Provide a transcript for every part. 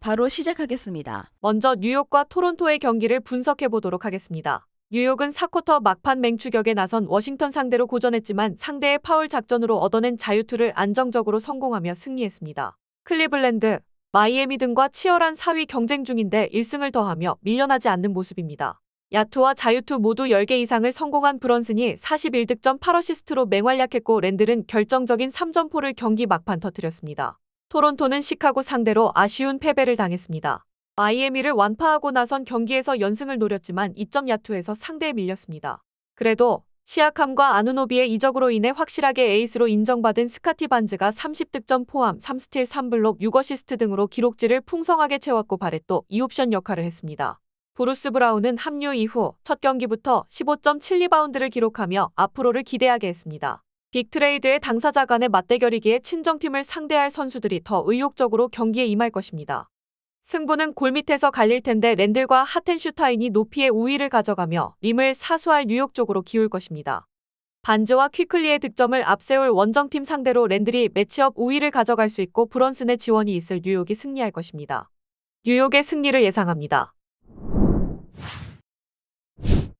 바로 시작하겠습니다. 먼저 뉴욕과 토론토의 경기를 분석해 보도록 하겠습니다. 뉴욕은 4쿼터 막판 맹추격에 나선 워싱턴 상대로 고전했지만 상대의 파울 작전으로 얻어낸 자유투를 안정적으로 성공하며 승리했습니다. 클리블랜드, 마이애미 등과 치열한 4위 경쟁 중인데 1승을 더하며 밀려나지 않는 모습입니다. 야투와 자유투 모두 10개 이상을 성공한 브런슨이 41득점 8어시스트로 맹활약했고 랜들은 결정적인 3점포를 경기 막판 터뜨렸습니다. 토론토는 시카고 상대로 아쉬운 패배를 당했습니다. 마이애미를 완파하고 나선 경기에서 연승을 노렸지만 2점 야투에서 상대에 밀렸습니다. 그래도 시아캄과 아누노비의 이적으로 인해 확실하게 에이스로 인정받은 스카티 반즈가 30득점 포함 3스틸 3블록 6어시스트 등으로 기록지를 풍성하게 채웠고 바렛도 2옵션 역할을 했습니다. 브루스 브라운은 합류 이후 첫 경기부터 15.7리바운드를 기록하며 앞으로를 기대하게 했습니다. 빅트레이드의 당사자 간의 맞대결이기에 친정팀을 상대할 선수들이 더 의욕적으로 경기에 임할 것입니다. 승부는 골 밑에서 갈릴 텐데 랜들과 하텐슈타인이 높이의 우위를 가져가며 림을 사수할 뉴욕 쪽으로 기울 것입니다. 반즈와 퀴클리의 득점을 앞세울 원정팀 상대로 랜들이 매치업 우위를 가져갈 수 있고 브런슨의 지원이 있을 뉴욕이 승리할 것입니다. 뉴욕의 승리를 예상합니다.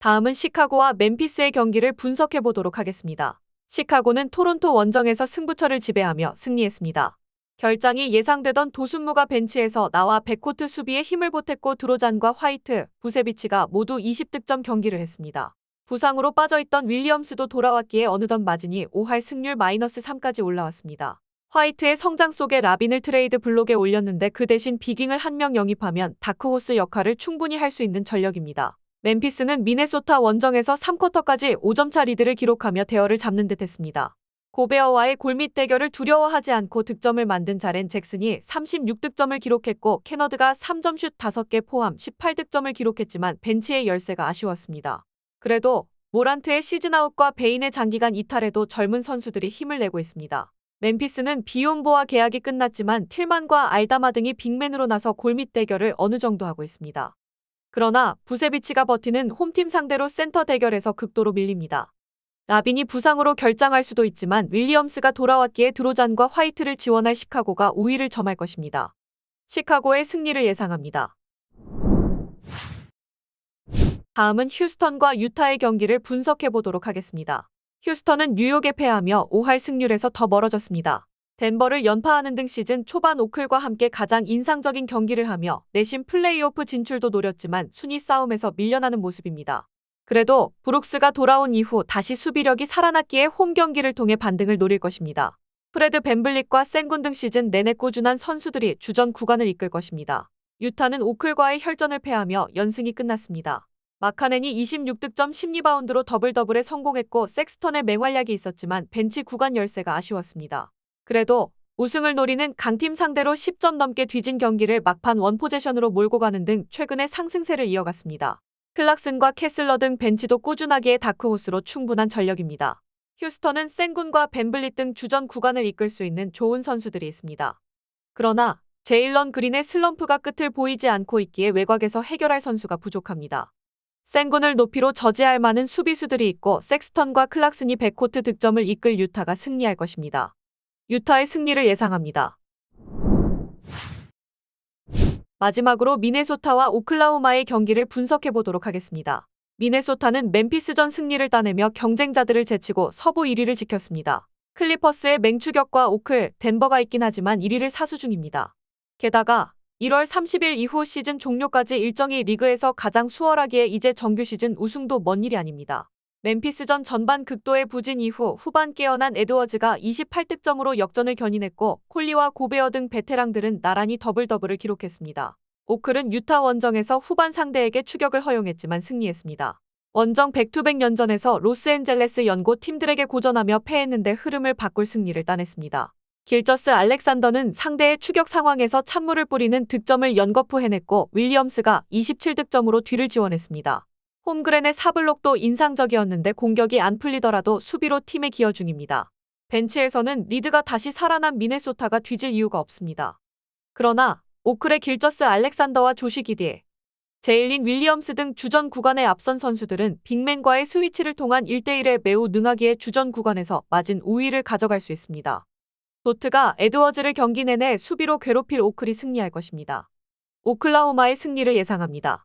다음은 시카고와 멤피스의 경기를 분석해 보도록 하겠습니다. 시카고는 토론토 원정에서 승부처를 지배하며 승리했습니다. 결장이 예상되던 도순무가 벤치에서 나와 백코트 수비에 힘을 보탰고 드로잔과 화이트, 부세비치가 모두 20득점 경기를 했습니다. 부상으로 빠져있던 윌리엄스도 돌아왔기에 어느덧 마진이 5할 승률 마이너스 3까지 올라왔습니다. 화이트의 성장 속에 라빈을 트레이드 블록에 올렸는데 그 대신 비깅을 한 명 영입하면 다크호스 역할을 충분히 할 수 있는 전력입니다. 멤피스는 미네소타 원정에서 3쿼터까지 5점차 리드를 기록하며 대열을 잡는 듯 했습니다. 고베어와의 골밑 대결을 두려워하지 않고 득점을 만든 자렌 잭슨이 36득점을 기록했고 캐너드가 3점슛 5개 포함 18득점을 기록했지만 벤치의 열세가 아쉬웠습니다. 그래도 모란트의 시즌아웃과 베인의 장기간 이탈에도 젊은 선수들이 힘을 내고 있습니다. 멤피스는 비욘보와 계약이 끝났지만 틸만과 알다마 등이 빅맨으로 나서 골밑 대결을 어느 정도 하고 있습니다. 그러나 부세비치가 버티는 홈팀 상대로 센터 대결에서 극도로 밀립니다. 라빈이 부상으로 결장할 수도 있지만 윌리엄스가 돌아왔기에 드로잔과 화이트를 지원할 시카고가 우위를 점할 것입니다. 시카고의 승리를 예상합니다. 다음은 휴스턴과 유타의 경기를 분석해 보도록 하겠습니다. 휴스턴은 뉴욕에 패하며 5할 승률에서 더 멀어졌습니다. 덴버를 연파하는 등 시즌 초반 오클과 함께 가장 인상적인 경기를 하며 내심 플레이오프 진출도 노렸지만 순위 싸움에서 밀려나는 모습입니다. 그래도 브룩스가 돌아온 이후 다시 수비력이 살아났기에 홈 경기를 통해 반등을 노릴 것입니다. 프레드 벤블릿과 센군 등 시즌 내내 꾸준한 선수들이 주전 구간을 이끌 것입니다. 유타는 오클과의 혈전을 패하며 연승이 끝났습니다. 마카넨이 26득점 10리바운드로 더블 더블에 성공했고 섹스턴의 맹활약이 있었지만 벤치 구간 열세가 아쉬웠습니다. 그래도 우승을 노리는 강팀 상대로 10점 넘게 뒤진 경기를 막판 원포제션으로 몰고 가는 등 최근의 상승세를 이어갔습니다. 클락슨과 캐슬러 등 벤치도 꾸준하기에 다크호스로 충분한 전력입니다. 휴스턴은 센군과 벤블릿 등 주전 구간을 이끌 수 있는 좋은 선수들이 있습니다. 그러나 제일런 그린의 슬럼프가 끝을 보이지 않고 있기에 외곽에서 해결할 선수가 부족합니다. 센군을 높이로 저지할 많은 수비수들이 있고 섹스턴과 클락슨이 백코트 득점을 이끌 유타가 승리할 것입니다. 유타의 승리를 예상합니다. 마지막으로 미네소타와 오클라호마의 경기를 분석해 보도록 하겠습니다. 미네소타는 멤피스전 승리를 따내며 경쟁자들을 제치고 서부 1위를 지켰습니다. 클리퍼스의 맹추격과 오클, 덴버가 있긴 하지만 1위를 사수 중입니다. 게다가 1월 30일 이후 시즌 종료까지 일정이 리그에서 가장 수월하기에 이제 정규 시즌 우승도 먼 일이 아닙니다. 멤피스전 전반 극도의 부진 이후 후반 깨어난 에드워즈가 28득점으로 역전을 견인했고 콜리와 고베어 등 베테랑들은 나란히 더블 더블을 기록했습니다. 오클은 유타 원정에서 후반 상대에게 추격을 허용했지만 승리했습니다. 원정 백투백 연전에서 로스앤젤레스 연고 팀들에게 고전하며 패했는데 흐름을 바꿀 승리를 따냈습니다. 길저스 알렉산더는 상대의 추격 상황에서 찬물을 뿌리는 득점을 연거푸 해냈고 윌리엄스가 27득점으로 뒤를 지원했습니다. 홈그랜의 사블록도 인상적이었는데 공격이 안 풀리더라도 수비로 팀에 기여 중입니다. 벤치에서는 리드가 다시 살아난 미네소타가 뒤질 이유가 없습니다. 그러나 오클의 길저스 알렉산더와 조시 기디, 제일린 윌리엄스 등 주전 구간에 앞선 선수들은 빅맨과의 스위치를 통한 1대1에 매우 능하기에 주전 구간에서 맞은 우위를 가져갈 수 있습니다. 도트가 에드워즈를 경기 내내 수비로 괴롭힐 오클이 승리할 것입니다. 오클라호마의 승리를 예상합니다.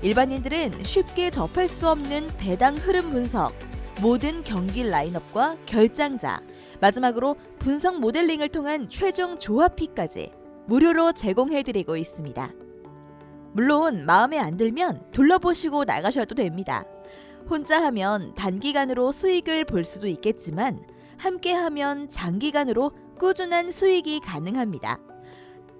일반인들은 쉽게 접할 수 없는 배당 흐름 분석, 모든 경기 라인업과 결장자, 마지막으로 분석 모델링을 통한 최종 조합픽까지 무료로 제공해드리고 있습니다. 물론 마음에 안 들면 둘러보시고 나가셔도 됩니다. 혼자 하면 단기간으로 수익을 볼 수도 있겠지만 함께 하면 장기간으로 꾸준한 수익이 가능합니다.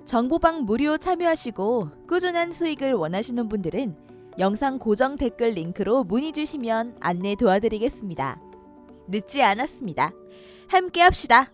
정보방 무료 참여하시고 꾸준한 수익을 원하시는 분들은 영상 고정 댓글 링크로 문의 주시면 안내 도와드리겠습니다. 늦지 않았습니다. 함께 합시다.